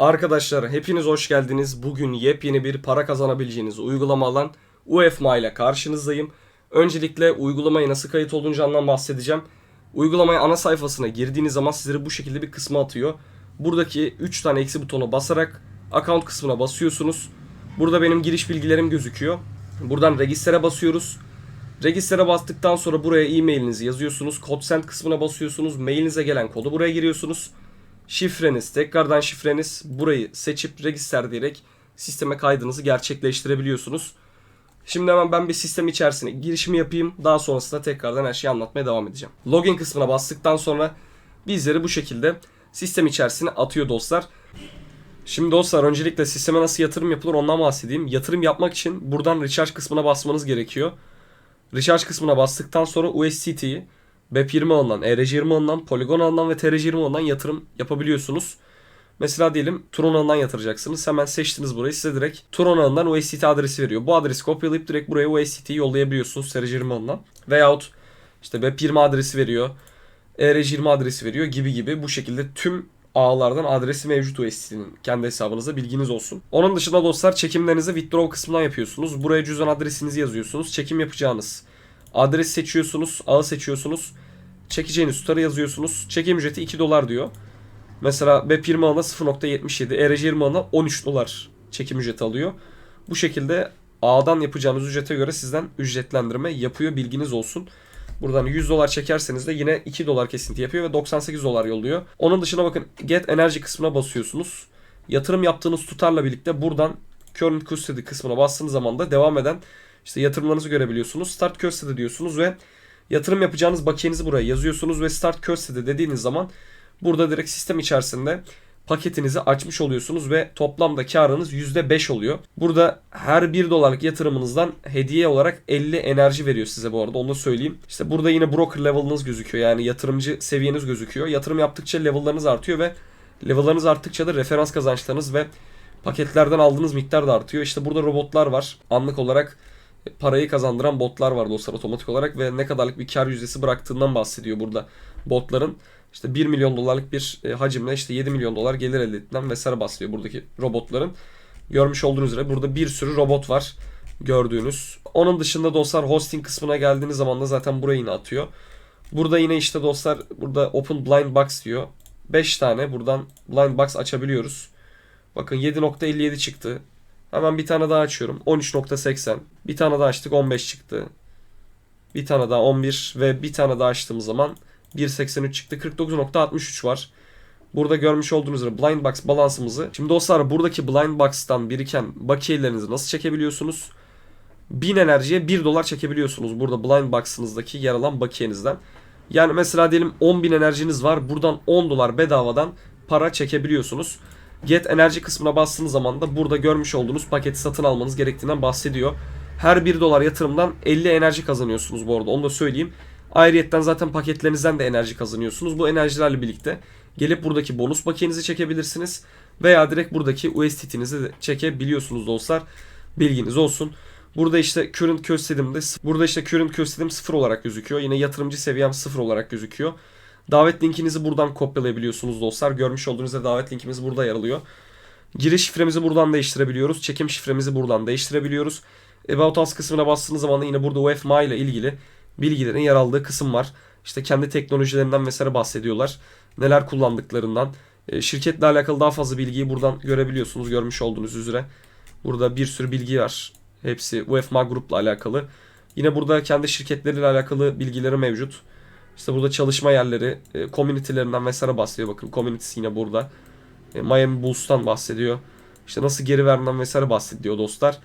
Arkadaşlar hepiniz hoş geldiniz. Bugün yepyeni bir para kazanabileceğiniz uygulama olan UFMA ile karşınızdayım. Öncelikle uygulamaya nasıl kayıt olunacağından bahsedeceğim. Uygulamaya ana sayfasına girdiğiniz zaman sizleri bu şekilde bir kısma atıyor. Buradaki 3 tane eksi butona basarak account kısmına basıyorsunuz. Burada benim giriş bilgilerim gözüküyor. Buradan register'e basıyoruz. Register'e bastıktan sonra buraya e-mailinizi yazıyorsunuz. Kod send kısmına basıyorsunuz. Mailinize gelen kodu buraya giriyorsunuz. Şifreniz, tekrardan şifreniz burayı seçip register diyerek sisteme kaydınızı gerçekleştirebiliyorsunuz. Şimdi hemen ben bir sistem içerisine girişimi yapayım. Daha sonrasında tekrardan her şeyi anlatmaya devam edeceğim. Login kısmına bastıktan sonra bizleri bu şekilde sistem içerisine atıyor dostlar. Şimdi dostlar öncelikle sisteme nasıl yatırım yapılır ondan bahsedeyim. Yatırım yapmak için buradan recharge kısmına basmanız gerekiyor. Recharge kısmına bastıktan sonra USDT'yi BEP20 alınan, ERC20 alınan, Polygon alınan ve TRC20 alınan yatırım yapabiliyorsunuz. Mesela diyelim Tron alınan yatıracaksınız. Hemen seçtiniz burayı. Size direkt Tron alınan USDT adresi veriyor. Bu adresi kopyalayıp direkt buraya USDT'yi yollayabiliyorsunuz TRC20 alınan. Veyahut işte BEP20 adresi veriyor. ERC20 adresi veriyor gibi gibi bu şekilde tüm ağlardan adresi mevcut USDT'nin kendi hesabınıza bilginiz olsun. Onun dışında dostlar çekimlerinizi withdraw kısmından yapıyorsunuz. Buraya cüzdan adresinizi yazıyorsunuz. Çekim yapacağınız adres seçiyorsunuz, ağı seçiyorsunuz. Çekeceğiniz tutarı yazıyorsunuz. Çekim ücreti 2 dolar diyor. Mesela BEP20 alana 0.77, ERC20 alana 13 dolar çekim ücreti alıyor. Bu şekilde ağdan yapacağınız ücrete göre sizden ücretlendirme yapıyor bilginiz olsun. Buradan 100 dolar çekerseniz de yine 2 dolar kesinti yapıyor ve 98 dolar yolluyor. Onun dışında bakın Get Enerji kısmına basıyorsunuz. Yatırım yaptığınız tutarla birlikte buradan Current Custody kısmına bastığınız zaman da devam eden işte yatırımlarınızı görebiliyorsunuz. Start Custody diyorsunuz ve yatırım yapacağınız bakiyenizi buraya yazıyorsunuz ve Start Custody dediğiniz zaman burada direkt sistem içerisinde paketinizi açmış oluyorsunuz ve toplamda karınız %5 oluyor. Burada her 1 dolarlık yatırımınızdan hediye olarak 50 enerji veriyor size bu arada onu da söyleyeyim. İşte burada yine broker level'ınız gözüküyor yani yatırımcı seviyeniz gözüküyor. Yatırım yaptıkça level'larınız artıyor ve level'larınız arttıkça da referans kazançlarınız ve paketlerden aldığınız miktar da artıyor. İşte burada robotlar var. Anlık olarak parayı kazandıran botlar var dostlar otomatik olarak ve ne kadarlık bir kar yüzdesi bıraktığından bahsediyor burada botların. İşte 1 milyon dolarlık bir e, hacimle işte 7 milyon dolar gelir elde ettiğinden vesaire bahsediyor buradaki robotların. Görmüş olduğunuz üzere burada bir sürü robot var gördüğünüz. Onun dışında dostlar hosting kısmına geldiğiniz zaman da zaten burayı yine atıyor. Burada yine işte dostlar burada open blind box diyor. 5 tane buradan blind box açabiliyoruz. Bakın 7.57 çıktı. Hemen bir tane daha açıyorum. 13.80. Bir tane daha açtık 15 çıktı. Bir tane daha 11 ve bir tane daha açtığımız zaman 1.83 çıktı. 49.63 var. Burada görmüş olduğunuz üzere blind box balansımızı. Şimdi dostlar buradaki blind box'tan biriken bakiyelerinizi nasıl çekebiliyorsunuz? 1000 enerjiye 1 dolar çekebiliyorsunuz burada blind box'ınızdaki yer alan bakiyenizden. Yani mesela diyelim 10.000 enerjiniz var. Buradan 10 dolar bedavadan para çekebiliyorsunuz. Get enerji kısmına bastığınız zaman da burada görmüş olduğunuz paketi satın almanız gerektiğinden bahsediyor. Her 1 dolar yatırımdan 50 enerji kazanıyorsunuz bu arada onu da söyleyeyim. Ayrıyetten zaten paketlerinizden de enerji kazanıyorsunuz. Bu enerjilerle birlikte gelip buradaki bonus bakiyenizi çekebilirsiniz. Veya direkt buradaki USDT'nizi de çekebiliyorsunuz dostlar. Bilginiz olsun. Burada işte current köstedimde burada işte current köstedim 0 olarak gözüküyor. Yine yatırımcı seviyem 0 olarak gözüküyor. Davet linkinizi buradan kopyalayabiliyorsunuz dostlar. Görmüş olduğunuz davet linkimiz burada yer alıyor. Giriş şifremizi buradan değiştirebiliyoruz. Çekim şifremizi buradan değiştirebiliyoruz. About Us kısmına bastığınız zaman da yine burada UFMA ile ilgili bilgilerin yer aldığı kısım var. İşte kendi teknolojilerinden vesaire bahsediyorlar. Neler kullandıklarından. E, şirketle alakalı daha fazla bilgiyi buradan görebiliyorsunuz. Görmüş olduğunuz üzere. Burada bir sürü bilgi var. Hepsi UFMA grupla alakalı. Yine burada kendi şirketleriyle alakalı bilgileri mevcut. İşte burada çalışma yerleri, e, community'lerinden vesaire bahsediyor. Bakın community'si yine burada. E, Miami Bulls'tan bahsediyor. İşte nasıl geri vermeden vesaire bahsediyor dostlar.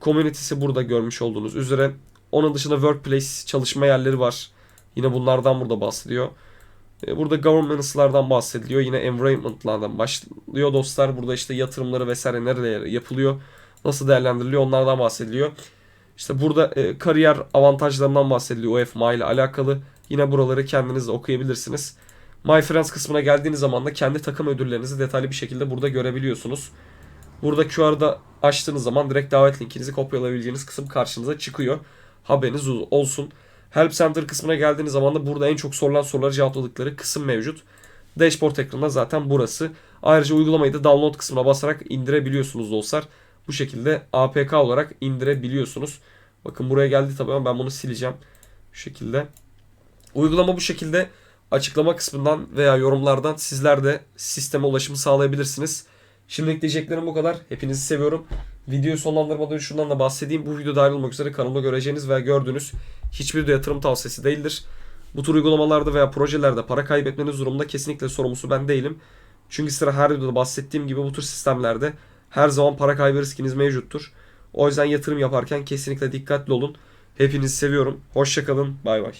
Community'si burada görmüş olduğunuz üzere. Onun dışında workplace çalışma yerleri var. Yine bunlardan burada bahsediyor. E, burada governance'lardan bahsediliyor. Yine environment'lardan başlıyor dostlar. Burada işte yatırımları vesaire nerelere yapılıyor. Nasıl değerlendiriliyor onlardan bahsediliyor. İşte burada e, kariyer avantajlarından bahsediliyor UFMA ile alakalı. Yine buraları kendiniz de okuyabilirsiniz. My Friends kısmına geldiğiniz zaman da kendi takım ödüllerinizi detaylı bir şekilde burada görebiliyorsunuz. Burada QR'da açtığınız zaman direkt davet linkinizi kopyalayabileceğiniz kısım karşınıza çıkıyor. Haberiniz olsun. Help Center kısmına geldiğiniz zaman da burada en çok sorulan soruları cevapladıkları kısım mevcut. Dashboard ekranında zaten burası. Ayrıca uygulamayı da download kısmına basarak indirebiliyorsunuz dostlar. Bu şekilde APK olarak indirebiliyorsunuz. Bakın buraya geldi tabii ama ben bunu sileceğim. Bu şekilde. Uygulama bu şekilde açıklama kısmından veya yorumlardan sizler de sisteme ulaşımı sağlayabilirsiniz. Şimdilik diyeceklerim bu kadar. Hepinizi seviyorum. Videoyu sonlandırmadan şundan da bahsedeyim. Bu video dahil olmak üzere kanalda göreceğiniz veya gördüğünüz hiçbir de yatırım tavsiyesi değildir. Bu tür uygulamalarda veya projelerde para kaybetmeniz durumunda kesinlikle sorumlusu ben değilim. Çünkü sıra her videoda bahsettiğim gibi bu tür sistemlerde her zaman para kaybı riskiniz mevcuttur. O yüzden yatırım yaparken kesinlikle dikkatli olun. Hepinizi seviyorum. Hoşçakalın. Bay bay.